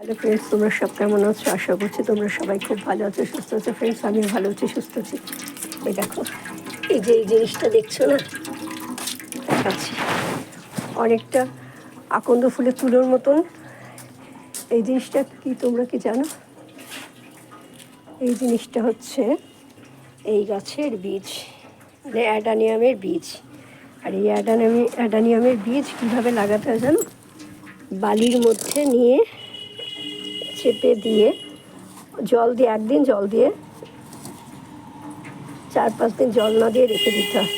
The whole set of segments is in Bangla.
হ্যালো ফ্রেন্ডস তোমরা সব কেমন আছো? আশা করছি তোমরা সবাই খুব ভালো আছো, সুস্থ আছো। ফ্রেন্ডস আমিও ভালো আছি, সুস্থ আছি। এই দেখো, এই যে এই জিনিসটা দেখছ না? দেখাচ্ছি। অনেকটা আকন্দ ফুলের তুলোর মতন। এই জিনিসটা কি তোমরা কি জানো? এই জিনিসটা হচ্ছে এই গাছের বীজ মানে অ্যাডানিয়ামের বীজ। আর এই অ্যাডানিয়ামি, অ্যাডানিয়ামের বীজ কীভাবে লাগাতে হয় জানো? বালির মধ্যে নিয়ে চেপে দিয়ে জল দিয়ে, একদিন জল দিয়ে চার পাঁচ দিন জল না দিয়ে রেখে দিতে হয়।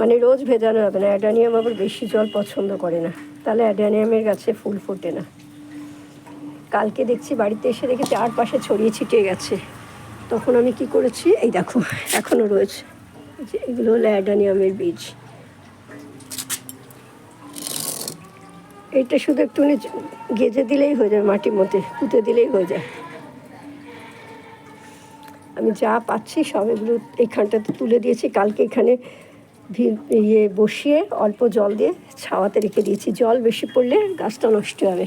মানে রোজ ভেজানো হবে না। অ্যাডানিয়াম আবার বেশি জল পছন্দ করে না। তাহলে অ্যাডানিয়ামের গাছে ফুল ফোটে না। কালকে দেখছি বাড়িতে এসে দেখি চারপাশে ছড়িয়ে ছিটিয়ে গেছে। তখন আমি কি করেছি? এই দেখো এখনও রয়েছে। যে এগুলো হলো অ্যাডানিয়ামের বীজ। এটা শুধু একটুখানি গেজে দিলেই হয়ে যায়, মাটির মধ্যে পুঁতে দিলেই হয়ে যায়। আমি যা পাচ্ছি সব এগুলো এইখানটাতে তুলে দিয়েছি। কালকে এখানে ইয়ে বসিয়ে অল্প জল দিয়ে ছাওয়াতে রেখে দিয়েছি। জল বেশি পড়লে গাছটা নষ্ট হবে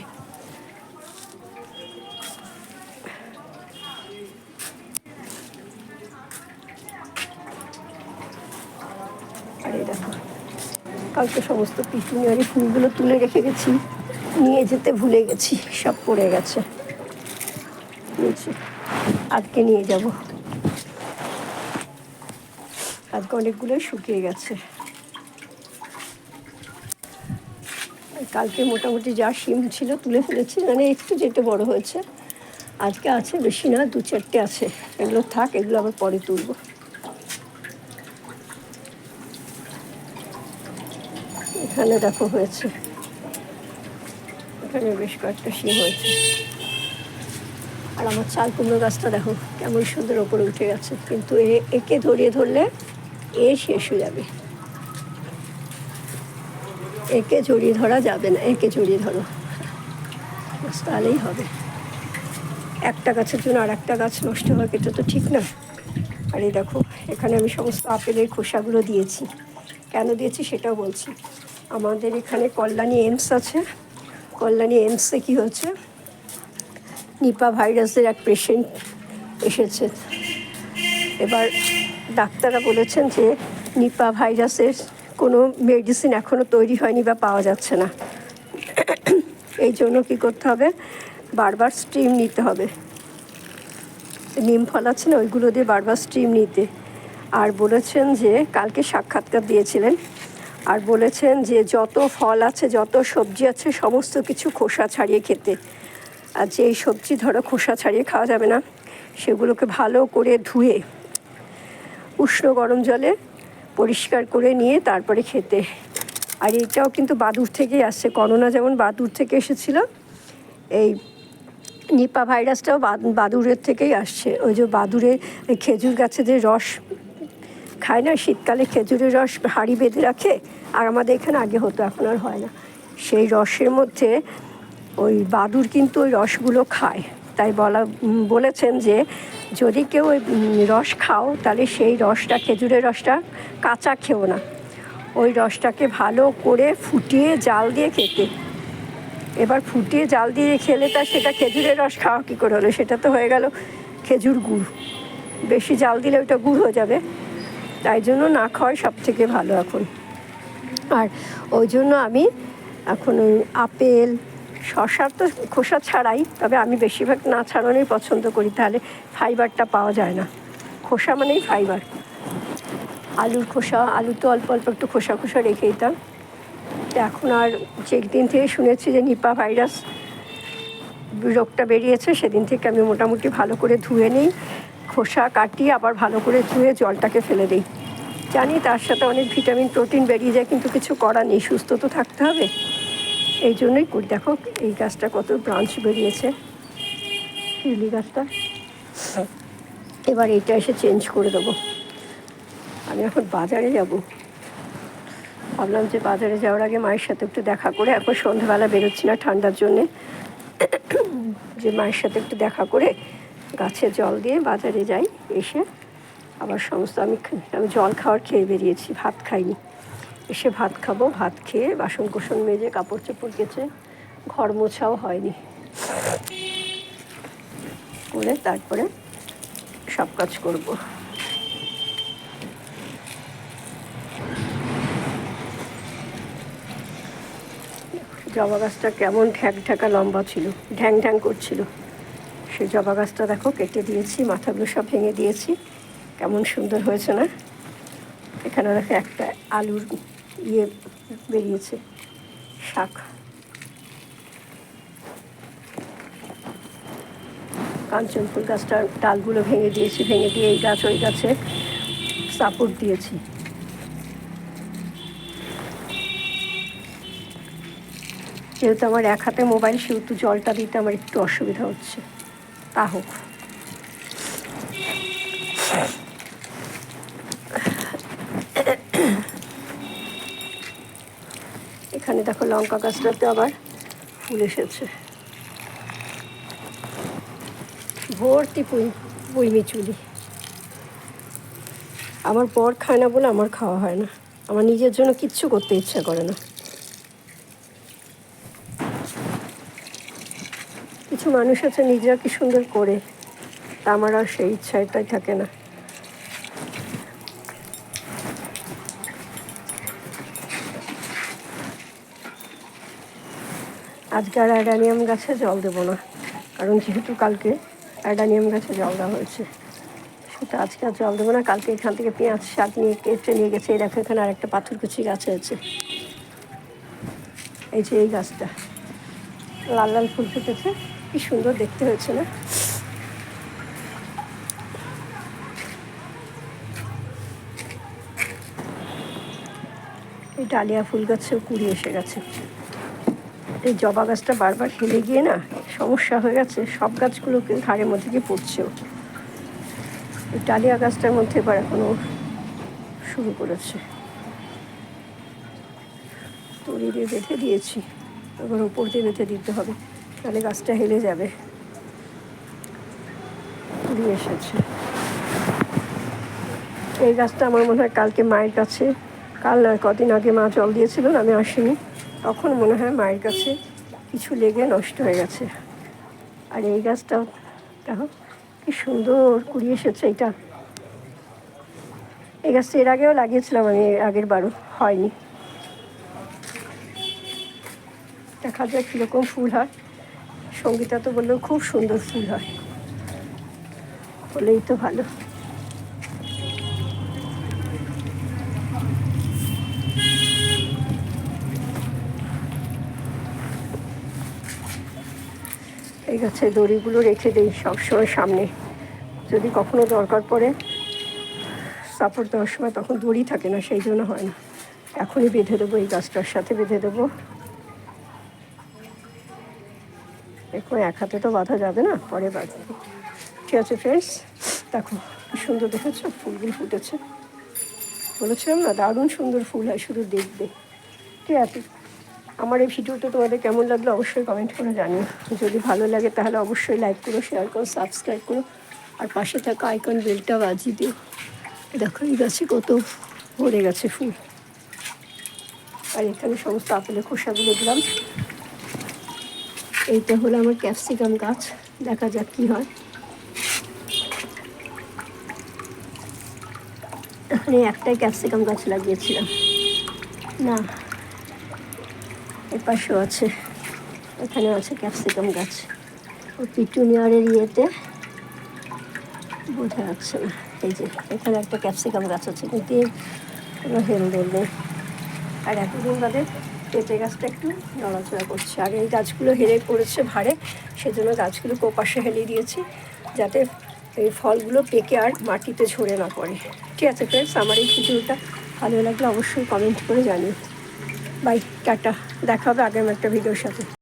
আর এই দেখো কালকে সমস্ত পিটুনিয়ারি ফুলগুলো তুলে রেখে গেছি। নিয়ে যেতে ভুলে গেছি, সব পড়ে গেছে। আজকে নিয়ে যাব। আজকে অনেকগুলো শুকিয়ে গেছে। কালকে মোটামুটি যা শিম ছিল তুলে ফেলেছি মানে একটু যেটা বড় হয়েছে। আজকে আছে বেশি না দু চারটে আছে। এগুলো থাক, এগুলো আবার পরে তুলবো। এখানে দেখো হয়েছে। এখানে বেশ কয়েকটা শিম হয়েছে। আর আমার চাল কুমড়ো গাছটা দেখো কেমন সুন্দর ওপরে উঠে গেছে। কিন্তু এ, একে ধরিয়ে ধরলে এ শেষ হয়ে যাবে। একে জড়িয়ে ধরা যাবে না, একে জড়িয়ে ধরো। তাহলেই হবে। একটা গাছের জন্য আর একটা গাছ নষ্ট হওয়া এটা তো ঠিক না। আর এই দেখো, এখানে আমি সমস্ত আপেলের খোসাগুলো দিয়েছি। কেন দিয়েছি সেটাও বলছি। আমাদের এখানে কল্যাণী এমস আছে। কল্যাণী এমসে কী হচ্ছে নিপা ভাইরাসের এক পেশেন্ট এসেছে। এবার ডাক্তাররা বলেছেন যে নিপা ভাইরাসের কোনো মেডিসিন এখনও তৈরি হয়নি বা পাওয়া যাচ্ছে না। এই জন্য কী করতে হবে? বারবার স্টিম নিতে হবে। নিম ফল আছে না? ওইগুলো দিয়ে বারবার স্টিম নিতে। আর বলেছেন যে কালকে সাক্ষাৎকার দিয়েছিলেন। আর বলেছেন যে যত ফল আছে, যত সবজি আছে, সমস্ত কিছু খোসা ছাড়িয়ে খেতে। আর যে সবজি ধরো খোসা ছাড়িয়ে খাওয়া যাবে না, সেগুলোকে ভালো করে ধুয়ে, উষ্ণ গরম জলে পরিষ্কার করে নিয়ে তারপরে খেতে। আর এটাও কিন্তু বাদুর থেকেই আসছে। করোনা যেমন বাদুর থেকে এসেছিল, এই নিপা ভাইরাসটাও বাদ- বাদুড়ের থেকেই আসছে। ওই যে ওই খেজুর গাছে যে রস খায় না, শীতকালে খেজুরের রস হাঁড়ি বেঁধে রাখে, আর আমাদের এখানে আগে হতো, এখন আর হয় না। সেই রসের মধ্যে ওই বাদুর কিন্তু ওই রসগুলো খায়। তাই বলা বলেছেন যে, যদি কেউ ওই রস খাও, তাহলে সেই রসটা, খেজুরের রসটা কাঁচা খেও না। ওই রসটাকে ভালো করে ফুটিয়ে জাল দিয়ে খেতে। এবার ফুটিয়ে জাল দিয়ে খেলে তা সেটা খেজুরের রস খাওয়া কী করে হলো? সেটা তো হয়ে গেল খেজুর গুড়। বেশি জাল দিলে ওটা গুড় হয়ে যাবে। তাই জন্য না খাওয়াই সব থেকে ভালো এখন। আর ওই জন্য আমি এখন ওই আপেল শশার তো খোসা ছাড়াই, তবে আমি বেশিরভাগ না ছাড়ানোই পছন্দ করি। তাহলে ফাইবারটা পাওয়া যায় না। খোসা মানেই ফাইবার। আলুর খোসা, আলু তো অল্প অল্প একটু খোসা খোসা রেখে দিতাম। এখন আর যেদিন থেকে শুনেছি যে নিপা ভাইরাস রোগটা বেরিয়েছে, সেদিন থেকে আমি মোটামুটি ভালো করে ধুয়ে নিই। খোসা কাটিয়ে আবার ভালো করে ধুয়ে জলটাকে ফেলে দিই। জানি তার সাথে অনেক ভিটামিন, প্রোটিন বেরিয়ে যায়, কিন্তু কিছু করার নেই, সুস্থ তো থাকতে হবে। এই জন্যই করি। দেখো, এই গাছটা কত ব্রাঞ্চ বেরিয়েছে। শিউলি গাছটা। এবার এইটা এসে চেঞ্জ করে দেবো। আমি এখন বাজারে যাব। ভাবলাম যে বাজারে যাওয়ার আগে মায়ের সাথে একটু দেখা করে, এখন সন্ধ্যাবেলা বেরোচ্ছি না ঠান্ডার জন্যে। যে মায়ের সাথে একটু দেখা করে গাছে জল দিয়ে বাজারে যাই, এসে আবার সমস্ত আমি আমি জল খাওয়ার খেয়ে বেরিয়েছি, ভাত খাইনি। এসে ভাত খাব, ভাত খেয়ে বাসন কোসন মেজে কাপড় চোপড় কেচে, ঘর মোছাও হয়নি। করে তারপরে সব কাজ করব। জবা গাছটা কেমন ঠ্যাক ঠ্যাকা লম্বা ছিল, ঢ্যাং ঢ্যাং করছিল। সেই জবা গাছটা দেখো, কেটে দিয়েছি মাথাগুলো সব ভেঙে দিয়েছি। কেমন সুন্দর হয়েছে না? এখানে দেখো একটা আলুর ইয়ে বেরিয়েছে, শাক। কাঞ্চন ফুল গাছটার ডালগুলো ভেঙে দিয়েছি, ভেঙে দিয়ে এই গাছ, ওই গাছে সাপোর্ট দিয়েছি। যেহেতু আমার এক হাতে মোবাইল, সেহেতু জলটা দিতে আমার একটু অসুবিধা হচ্ছে। তা হোক। এখানে দেখো লঙ্কা গাছটাতে আবার ফুল এসেছে। ভর্তি পুঁই বইমি চুলি। আমার পর খায় না বলে আমার খাওয়া হয় না। আমার নিজের জন্য কিচ্ছু করতে ইচ্ছা করে না। কিছু মানুষ আছে, নিজেরা কি সুন্দর করে? আমার আর সেই ইচ্ছাটাই থাকে না। আজকে আর অ্যাডানিয়াম গাছে জল দেবো না, কারণ যেহেতু কালকে অ্যাডানিয়াম গাছে জল দেওয়া হয়েছে। সেটা আজকে আর জল দেবো না, কালকে এখান থেকে পেঁয়াজ শাক নিয়ে কেটে নিয়ে গেছে, এই দেখো এখানে আরেকটা পাথরকুচি গাছ আছে এই যে এই গাছটা, লাল লাল ফুল ফুটেছে। কি সুন্দর দেখতে হয়েছে না? এই ডালিয়া ফুল গাছেও কুড়ি এসে গেছে। এই জবা গাছটা বারবার হেলে গিয়ে না সমস্যা হয়ে গেছে, সব গাছগুলোকে ঘাড়ের মধ্যে গিয়ে পড়ছেও। এই ডালিয়া গাছটার মধ্যে এবার এখনও শুরু করেছে। তরি দিয়ে বেঁধে দিয়েছি, এবার উপর দিয়ে বেঁধে দিতে হবে। তাহলে গাছটা হেলে যাবে। কুড়ি এসেছে। এই গাছটা আমার মনে হয় কালকে মায়ের কাছে, কাল কদিন আগে মা জল দিয়েছিল আমি আসিনি। তখন মনে হয় মায়ের কাছে কিছু লেগে নষ্ট হয়ে গেছে। আর এই গাছটাও দেখো কি সুন্দর কুড়ি এসেছে এটা। এই গাছটা এর আগেও লাগিয়েছিলাম আমি আগের বারও, হয়নি। দেখা যাক কীরকম ফুল হয়। সঙ্গীতা তো বললেও খুব সুন্দর ফুল হয়। হলেই তো ভালো। এই গাছের দড়িগুলো রেখে দিই সবসময় সামনে। যদি কখনো দরকার পড়ে সাপোর্ট দেওয়ার সময় তখন দড়ি থাকে না, সেই জন্য হয় না। এখনই বেঁধে দেবো এই গাছটার সাথে, বেঁধে দেবো এখন এক হাতে তো বাঁধা যাবে না, পরে বাঁধবো। ঠিক আছে ফ্রেন্ডস দেখো কি সুন্দর দেখেছ ফুলগুলো ফুটেছে। বলেছিলাম না, দারুণ সুন্দর ফুল হয়, শুধু দেখবে। ঠিক আছে, আমার এই ভিডিওটা তোমাদের কেমন লাগল অবশ্যই কমেন্ট করে জানিও। যদি ভালো লাগে তাহলে অবশ্যই লাইক করো শেয়ার করো সাবস্ক্রাইব করো, আর পাশে থাকা আইকন বেলটা বাজিয়ে দিও। দেখো, এই গাছে কত ভরে গেছে ফুল। আর এখানে সমস্ত আপেলের খোসাগুলো দিলাম। এইটা হলো আমার ক্যাপসিকাম গাছ। দেখা যাক কি হয়। এখানে একটাই ক্যাপসিকাম গাছ লাগিয়েছিলাম। না এর পাশেও আছে। এখানে আছে ক্যাপসিকাম গাছ। ও পিটুনিয়ারের ইয়েতে বোঝা যাচ্ছে না। এই যে, এখানে একটা ক্যাপসিকাম গাছ আছে। কিন্তু নেই। আর এতদিন বাদে পেঁপে গাছটা একটু নড়াচড়া করছে। আর এই গাছগুলো হেরে পড়েছে ভারে সেজন্য গাছগুলো কোপাশে হেলিয়ে দিয়েছি যাতে এই ফলগুলো পেকে আর মাটিতে ঝরে না পড়ে। ঠিক আছে ফ্রেন্ডস আমার এই ভিডিওটা ভালো লাগলে অবশ্যই কমেন্ট করে জানিও। Bye tata. দেখা হবে আগামী একটা ভিডিওর সাথে।